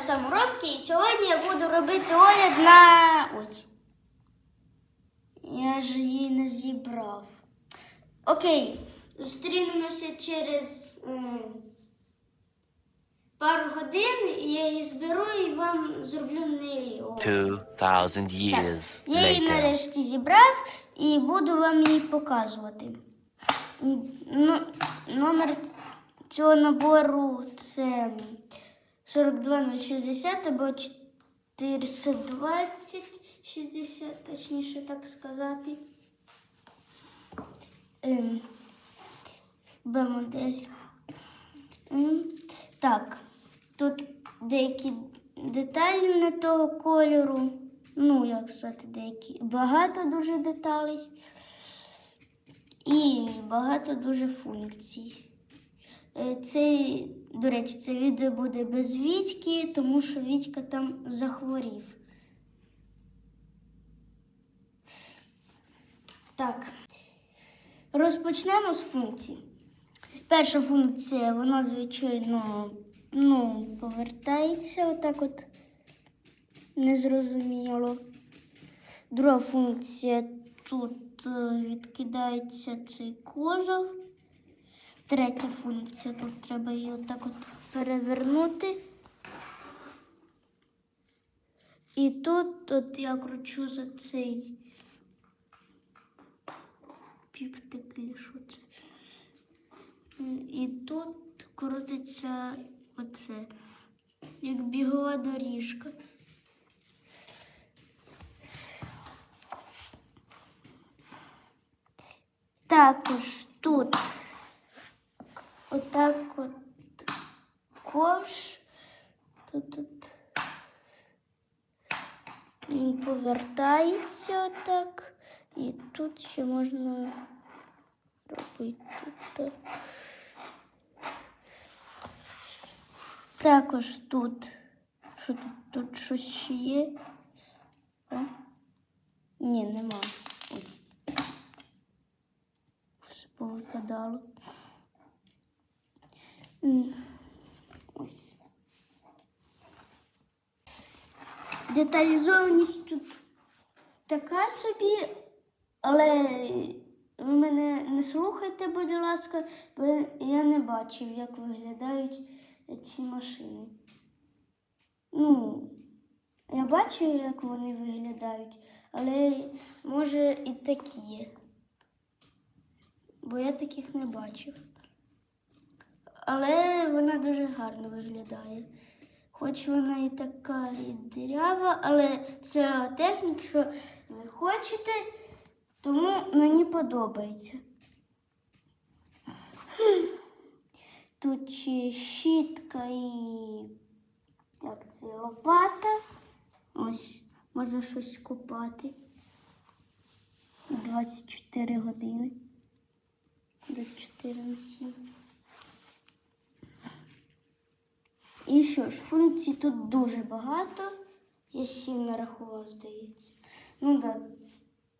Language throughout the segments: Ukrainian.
саморобки і сьогодні я буду робити огляд на. Ой. Я ж її не зібрав. Окей, зустрінемося через е, пару годин. Я її зберу і вам зроблю неї огляд. 2,000 years Я її later. нарешті зібрав і буду вам її показувати. Ну, номер цього набору це 42060 або 420 60, точніше так сказати. Ем, Б-модель. Ем, Так, тут деякі деталі не того кольору. Ну, як сказати, деякі. Багато дуже деталей. І багато дуже функцій. Е, Цей, до речі, це відео буде без Вітьки, тому що Вітька там захворів. Так. Розпочнемо з функцій. Перша функція, вона, звичайно, ну, повертається отак от незрозуміло. Друга функція тут е, відкидається цей козов. Третя функція тут треба її отак от перевернути. І тут от я кручу за цей піптик, що це. І тут крутиться оце, як бігова доріжка. Також тут отак от ковш. Тут от він повертається отак. І тут ще можна робити так. Також тут. Що тут, тут щось ще є? О? Ні, нема. Ой. Все повипадало. Ось. Деталізованість тут така собі, але ви мене не слухайте, будь ласка, бо я не бачив, як виглядають ці машини. Ну, я бачу, як вони виглядають, але може і такі. Бо я таких не бачив. Але вона дуже гарно виглядає. Хоч вона і така і дирява, але це технік, що ви хочете, тому мені подобається. Тут ще щітка і як це лопата. Ось можна щось копати. 24 години. 24 на 7. І що ж, функцій тут дуже багато. Я сім нарахував, здається. Ну да.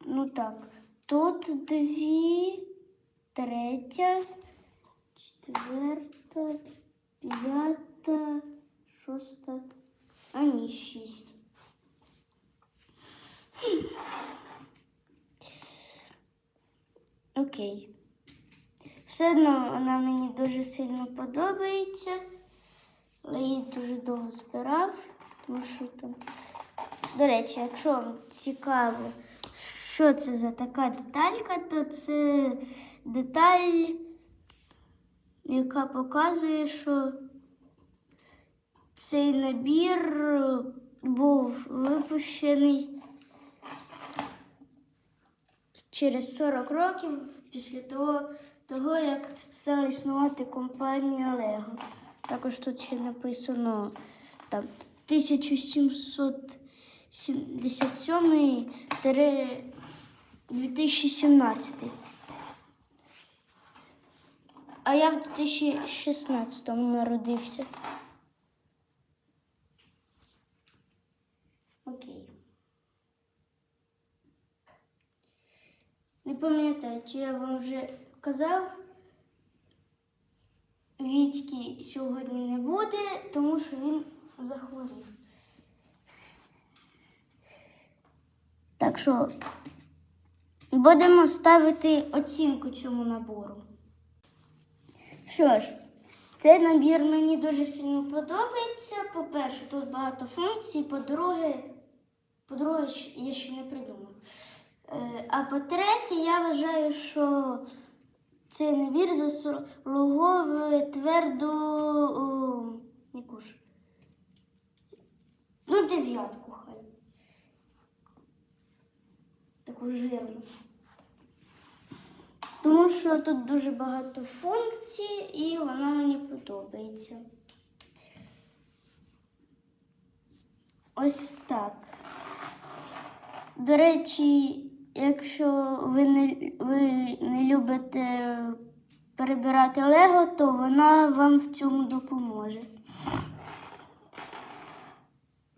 Ну так. Тут дві, третя, четверта, п'ята, шоста. А ні, шість. Окей. Все одно вона мені дуже сильно подобається. Але її дуже довго збирав, тому що там. До речі, якщо вам цікаво, що це за така деталька, то це деталь, яка показує, що цей набір був випущений через 40 років після того, того як стала існувати компанія Lego. Також тут ще написано там 1777 2017. А я в 2016 народився. Окей. Не пам'ятаю, чи я вам вже казав. Вітьки сьогодні не буде, тому що він захворів. Так що будемо ставити оцінку цьому набору. Що ж, цей набір мені дуже сильно подобається. По-перше, тут багато функцій, по-друге, по-друге, я ще не придумав. Е, А по-третє, я вважаю, що цей набір заслуговує тверду о, яку ж? Ну, дев'ятку хай. Таку жирну. Тому що тут дуже багато функцій і вона мені подобається. Ось так. До речі, якщо ви не, ви не любите перебирати Лего, то вона вам в цьому допоможе.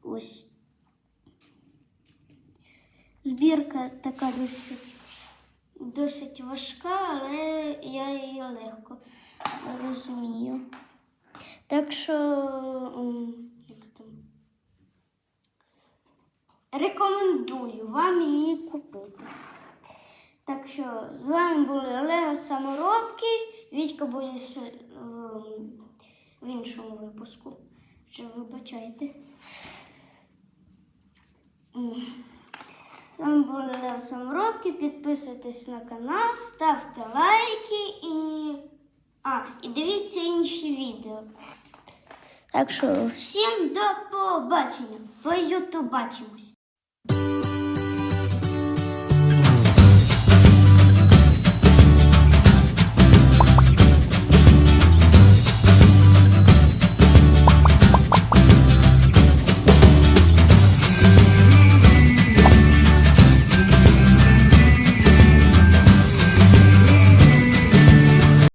Ось. Збірка така досить, досить важка, але я її легко розумію. Так що, м, як там, рекомендую вам її купити. Так що з вами були Олега Саморобки. Вітька буде ем, в іншому випуску. Вже вибачайте. З вами були Олега Саморобки. Підписуйтесь на канал, ставте лайки і. А, і дивіться інші відео. Так що всім до побачення. По ютуб бачимось.